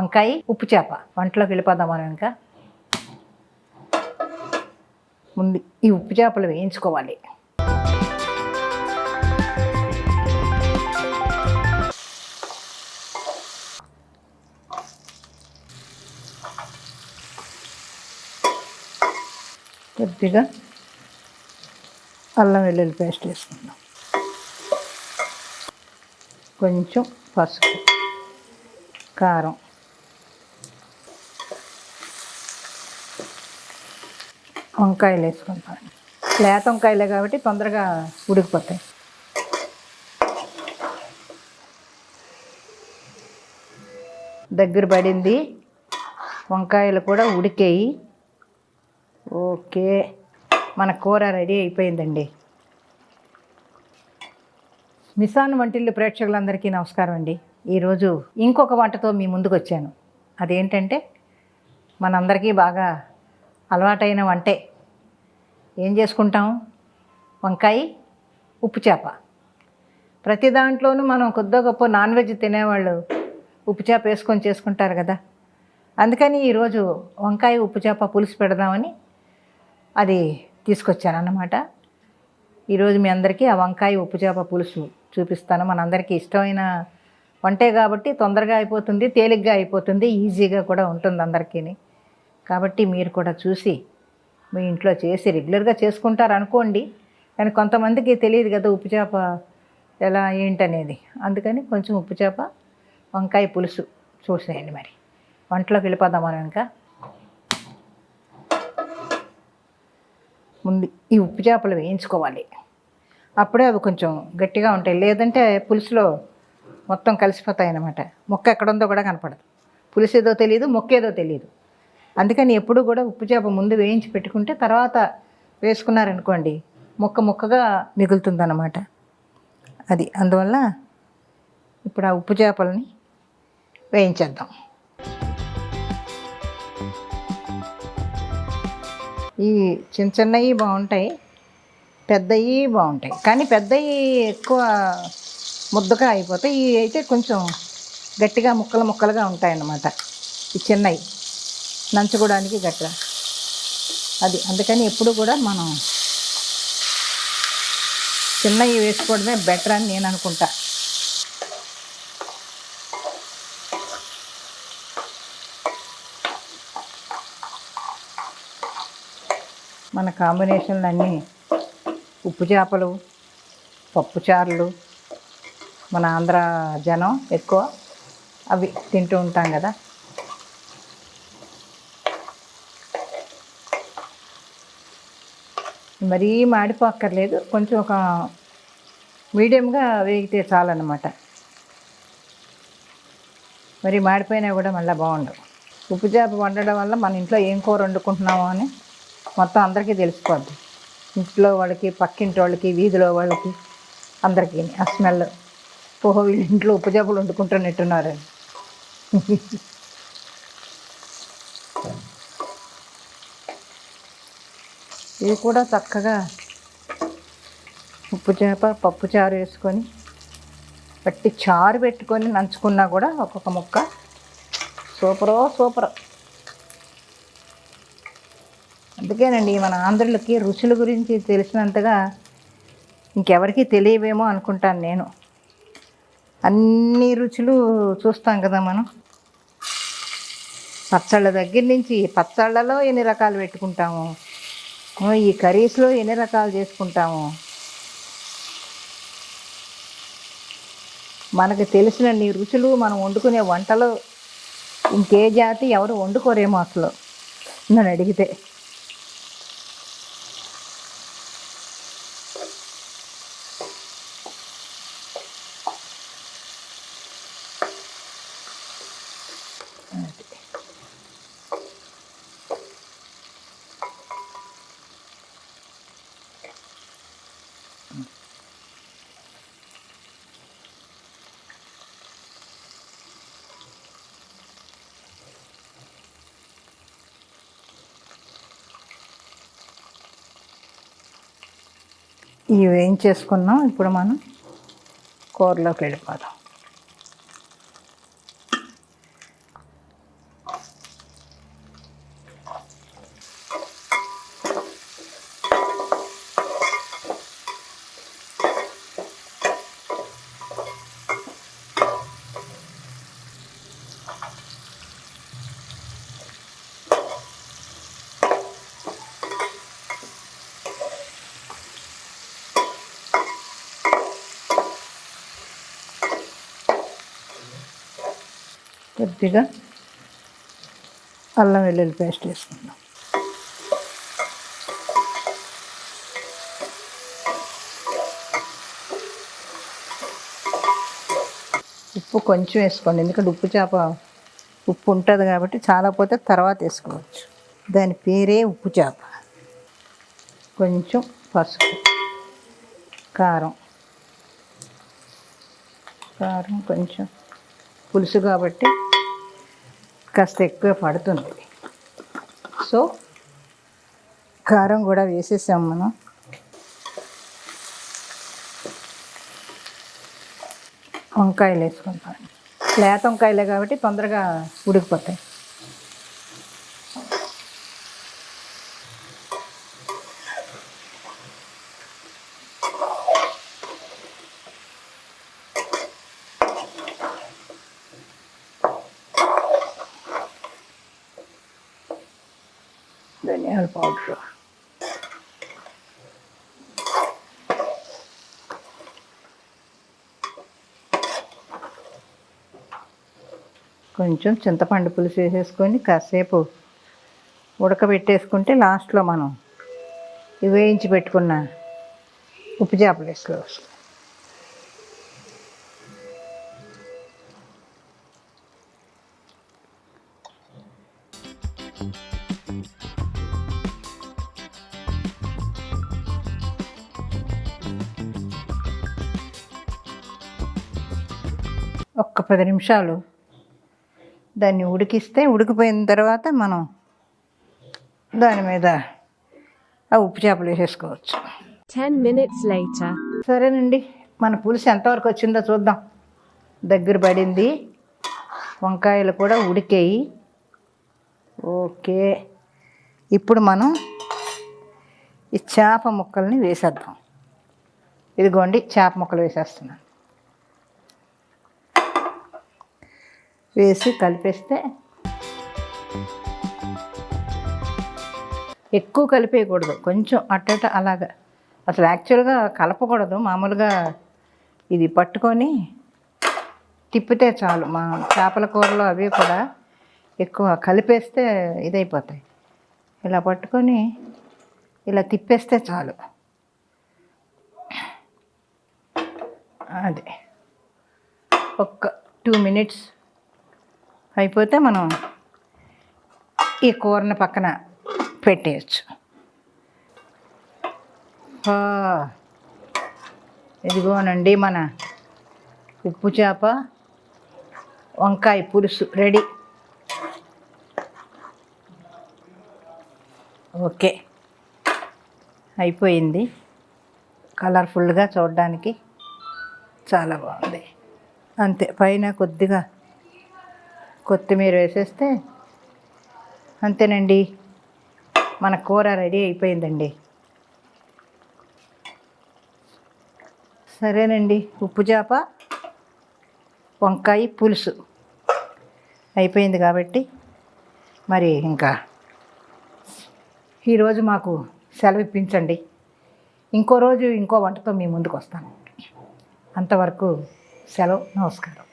వంకాయ ఉప్పు చేప. వంటలోకి వెళ్ళిపోదాం మనం ఇంకా ముందు ఈ ఉప్పు చేపలు వేయించుకోవాలి. కొద్దిగా అల్లం వెల్లుల్లి పేస్ట్ వేసుకుందాం. కొంచెం పసుపు కారం. వంకాయలు వేసుకుంటాం లేత వంకాయలే కాబట్టి తొందరగా ఉడికిపోతాయి. దగ్గర పడింది. వంకాయలు కూడా ఉడికాయి. ఓకే. మన కూర రెడీ అయిపోయిందండి. మిసాన్ వంటిల్లు ప్రేక్షకులందరికీ నమస్కారం అండి. ఈరోజు ఇంకొక వంటతో మీ ముందుకు వచ్చాను అదేంటంటే మనందరికీ బాగా అలవాటైన వంటే. ఏం చేసుకుంటాం? వంకాయ ఉప్పు చేప. ప్రతి దాంట్లోనూ మనం కొద్దో గొప్ప నాన్ వెజ్ తినేవాళ్ళు ఉప్పు చేప వేసుకొని చేసుకుంటారు కదా. అందుకని ఈరోజు వంకాయ ఉప్పు చేప పులుసు పెడదామని అది తీసుకొచ్చాను అన్నమాట ఈరోజు మీ అందరికీ ఆ వంకాయ ఉప్పు చేప పులుసు చూపిస్తాను. మనందరికీ ఇష్టమైన వంటే కాబట్టి తొందరగా అయిపోతుంది తేలిగ్గా అయిపోతుంది ఈజీగా కూడా ఉంటుంది అందరికీ కాబట్టి మీరు కూడా చూసి మీ ఇంట్లో చేసి రెగ్యులర్గా చేసుకుంటారు అనుకోండి కానీ కొంతమందికి తెలియదు కదా ఉప్పు చేప ఎలా ఏంటనేది. అందుకని కొంచెం ఉప్పు చేప వంకాయ పులుసు చూసేయండి మరి. వంటలోకి వెళ్ళిపోదాం మనం ఇంకా. ముందు ఈ ఉప్పు చేపలు వేయించుకోవాలి. అప్పుడే అవి కొంచెం గట్టిగా ఉంటాయి. లేదంటే పులుసులో మొత్తం కలిసిపోతాయి అన్నమాట. మొక్క ఎక్కడుందో కూడా కనపడదు. పులుసు ఏదో తెలియదు మొక్క ఏదో తెలియదు అందుకని ఎప్పుడు కూడా ఉప్పు చేప ముందు వేయించి పెట్టుకుంటే తర్వాత వేసుకున్నారనుకోండి ముక్క ముక్కగా మిగులుతుందన్నమాట. అది అందువల్ల ఇప్పుడు ఆ ఉప్పు చేపలని వేయించేద్దాం. ఈ చిన్న చిన్నవి బాగుంటాయి పెద్దవి బాగుంటాయి. కానీ పెద్దవి ఎక్కువ ముద్దగా అయిపోతాయి ఇవి అయితే కొంచెం గట్టిగా ముక్కలు ముక్కలుగా ఉంటాయన్నమాట. ఈ చిన్నవి నంచుకోవడానికి గట్రా. అది అందుకని ఎప్పుడు కూడా మనం చిన్నవి వేసుకోవడమే బెటర్ అని నేను అనుకుంటా. మన కాంబినేషన్లు అన్నీ ఉప్పు చేపలు పప్పుచారులు మన ఆంధ్ర జనం ఎక్కువ అవి తింటూ ఉంటాం కదా. మరీ మాడిపోక్కర్లేదు. కొంచెం ఒక మీడియంగా వేగితే చాలన్నమాట. మరి మాడిపోయినా కూడా మళ్ళీ బాగుండవు. ఉప్పు చేప వండడం వల్ల మన ఇంట్లో ఏం కూర వండుకుంటున్నామో అని మొత్తం అందరికీ తెలిసిపోద్ది. ఇంట్లో వాళ్ళకి పక్కింటి వాళ్ళకి వీధిలో వాళ్ళకి అందరికీ ఆ స్మెల్. ఓహో వీళ్ళు ఇంట్లో ఉప్పు చేపలు వండుకుంటున్నట్టున్నారని ఇవి కూడా చక్కగా ఉప్పు చేప పప్పు చారు వేసుకొని పట్టి చారు పెట్టుకొని నంచుకున్నా కూడా ఒక్కొక్క ముక్క. సూపరో సూపర్. అందుకేనండి మన ఆంధ్రులకి రుచుల గురించి తెలిసినంతగా ఇంకెవరికి తెలియవేమో అనుకుంటాను నేను. అన్ని రుచులు చూస్తాం కదా మనం. పచ్చళ్ళ దగ్గర నుంచి పచ్చళ్ళలో ఎన్ని రకాలు పెట్టుకుంటాము? ఈ కర్రీస్లో ఎన్ని రకాలు చేసుకుంటాము? మనకు తెలిసిన రుచులు మనం వండుకునే వంటలు ఇంకే జాతి ఎవరు వండుకోరేమో అసలు? నన్ను అడిగితే. ఇవి వేయించేసుకున్నాం ఇప్పుడు మనం కూరలోకి వెళ్ళిపోదాం. కొద్దిగా అల్లం వెల్లుల్లి పేస్ట్ వేసుకుందాం. ఉప్పు కొంచెం వేసుకోండి ఎందుకంటే ఉప్పు చేప ఉప్పు ఉంటుంది కాబట్టి చాలా పోతే తర్వాత వేసుకోవచ్చు. దాని పేరే ఉప్పు చేప. కొంచెం పసుపు కారం. కారం కొంచెం పులుసు కాబట్టి కాస్త ఎక్కువ పడుతుంది. సో కారం కూడా వేసేసాం మనం. వంకాయలు వేసుకుంటాం. లేత వంకాయలే కాబట్టి తొందరగా ఉడికిపోతాయి. ధనియాల పౌడర్ కొంచెం చింతపండు పులుసు వేసేసుకొని కాసేపు ఉడకబెట్టేసుకుంటే లాస్ట్లో మనం ఇవి వేయించి పెట్టుకున్న ఉప్పు చేపలు వేసుకోవచ్చు. ఒక్క పది నిమిషాలు. దాన్ని ఉడికిస్తే ఉడికిపోయిన తర్వాత మనం దాని మీద ఆ ఉప్పు చేపలు వేసేసుకోవచ్చు. 10 minutes later. సరేనండి. మన పులుసు ఎంతవరకు వచ్చిందో చూద్దాం. దగ్గర పడింది. వంకాయలు కూడా ఉడికాయి. ఓకే. ఇప్పుడు మనం ఈ చేప ముక్కల్ని వేసేద్దాం. ఇదిగోండి చేప ముక్కలు వేసేస్తున్నాను. వేసి కలిపేస్తే ఎక్కువ కలిపేయకూడదు. కొంచెం అట్టట అలాగా. అసలు యాక్చువల్గా కలపకూడదు. మామూలుగా ఇది పట్టుకొని తిప్పితే చాలు. మా చేపల కూరలో అవి కూడా ఎక్కువ కలిపేస్తే ఇదైపోతాయి. ఇలా పట్టుకొని ఇలా తిప్పేస్తే చాలు. అదే. ఒక్క టూ మినిట్స్ అయిపోతే మనం ఈ కూరని పక్కన పెట్టేయచ్చు. ఇదిగోనండి మన ఉప్పు చేప వంకాయ పులుసు రెడీ. ఓకే. అయిపోయింది. కలర్ఫుల్గా చూడడానికి చాలా బాగుంది. అంతే పైన కొద్దిగా కొత్తిమీర వేసేస్తే అంతేనండి. మన కూర రెడీ అయిపోయిందండి. సరేనండి. ఉప్పు చేప వంకాయ పులుసు అయిపోయింది కాబట్టి మరి ఇంకా ఈరోజు మాకు సెలవు ఇప్పించండి. ఇంకో రోజు ఇంకో వంటతో మీ ముందుకు వస్తాను అంతవరకు సెలవు నమస్కారం.